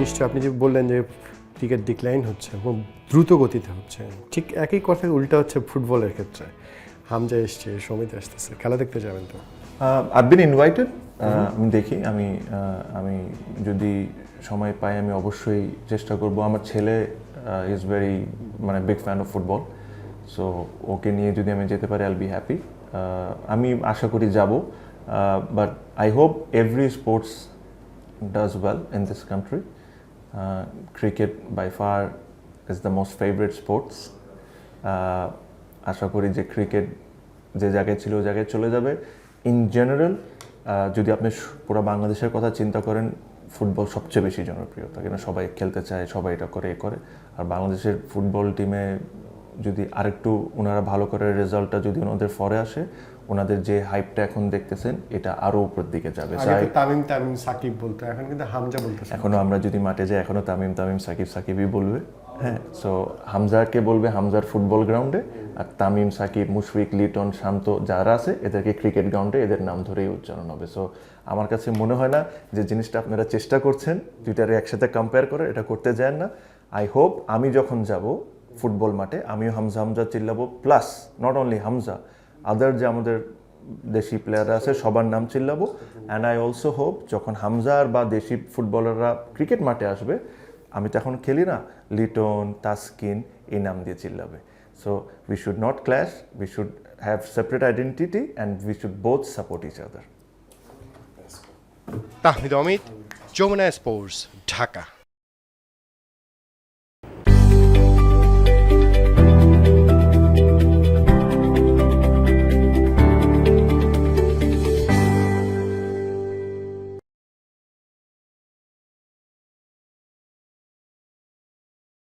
নিশ্চয়ই আপনি যে বললেন যে ক্রিকেট ডিক্লাইন হচ্ছে এবং দ্রুত গতিতে হচ্ছে, ঠিক একই কথা উল্টা হচ্ছে ফুটবলের ক্ষেত্রে। হামজা এসছে সমিত আসতেছে, খেলা দেখতে যাবেন তো। আই বিন ইনভাইটেড আমি দেখি, আমি আমি যদি সময় পাই আমি অবশ্যই চেষ্টা করব। আমার ছেলে ইজ ভেরি মানে big fan of football so okay নিয়ে যদি আমি যেতে পারি আইল বি হ্যাপি আমি আশা করি যাব but I hope every sports does well in this country. Uh, cricket by far is the most favorite sports. Uh, আশা করি যে ক্রিকেট যে জায়গায় ছিল ওই জায়গায় চলে যাবে। ইন জেনারেল যদি আপনি পুরো বাংলাদেশের কথা চিন্তা করেন ফুটবল সবচেয়ে বেশি জনপ্রিয় তাকে না সবাই খেলতে চায় সবাই এটা করে এ করে। আর বাংলাদেশের ফুটবল টিমে যদি আরেকটু ওনারা ভালো করে রেজাল্টটা যদি ওনাদের ফরে আসে ওনাদের যে হাইপটা এখন দেখতেছেন এটা আরও উপর দিকে যাবে। তামিম তামিম সাকিব বলতো এখন কিন্তু হামজা বলতেছে। এখনও আমরা যদি মাঠে যাই এখনও তামিম তামিম সাকিব সাকিবই বলবে হ্যাঁ? সো হামজাকে বলবে হামজার ফুটবল গ্রাউন্ডে আর তামিম সাকিব মুশফিক লিটন শান্ত যারা আছে এদেরকে ক্রিকেট গ্রাউন্ডে এদের নাম ধরেই উচ্চারণ হবে। সো আমার কাছে মনে হয় না যে জিনিসটা আপনারা চেষ্টা করছেন দুইটারে একসাথে কম্পেয়ার করে এটা করতে যান না। আই হোপ আমি যখন যাব ফুটবল মাঠে, আমিও Hamza Hamza চিল্লাবো। Plus not only Hamza other যে আমাদের দেশি প্লেয়াররা আছে, সবার নাম চিল্লাবো। অ্যান্ড আই অলসো হোপ যখন হামজার বা দেশি ফুটবলাররা ক্রিকেট মাঠে আসবে, আমি তো এখন খেলি না, লিটন, তাসকিন, এই নাম দিয়ে চিল্লাবে। So we should not clash we should have separate identity and we should both support each other Tahmid Amit, Jamuna sports Dhaka.